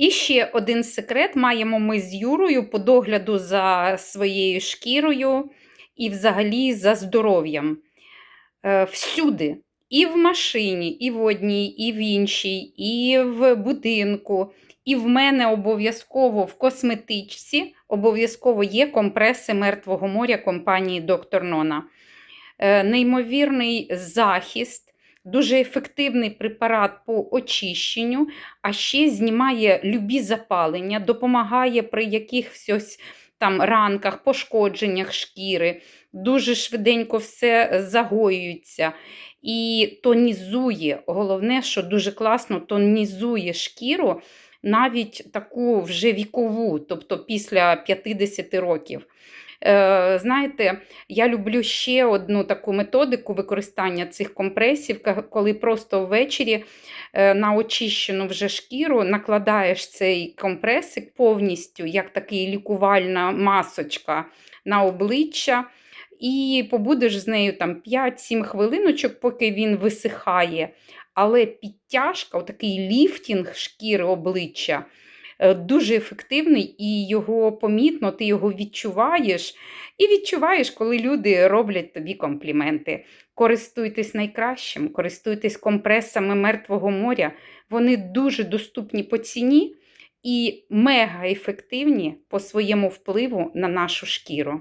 І ще один секрет маємо ми з Юрою по догляду за своєю шкірою і взагалі за здоров'ям. Е, Всюди. І в машині, і в одній, і в іншій, і в будинку. І в мене обов'язково в косметичці обов'язково є компреси мертвого моря компанії Доктор Нона. Е, Неймовірний захист, дуже ефективний препарат по очищенню, а ще знімає любі запалення, допомагає при якихось ось там ранках, пошкодженнях шкіри. Дуже швиденько все загоюється і тонізує. Головне, що дуже класно тонізує шкіру, навіть таку вже вікову, тобто після 50 років. Е, знаєте, я люблю ще одну таку методику використання цих компресів, коли просто ввечері е, на очищену вже шкіру накладаєш цей компресик повністю, як такий лікувальна масочка на обличчя. І побудеш з нею там 5-7 хвилиночок, поки він висихає. Але підтяжка, такий ліфтінг шкіри обличчя дуже ефективний і його помітно, ти його відчуваєш. І відчуваєш, коли люди роблять тобі компліменти. Користуйтесь найкращим, користуйтесь компресами Мертвого моря. Вони дуже доступні по ціні і мега ефективні по своєму впливу на нашу шкіру.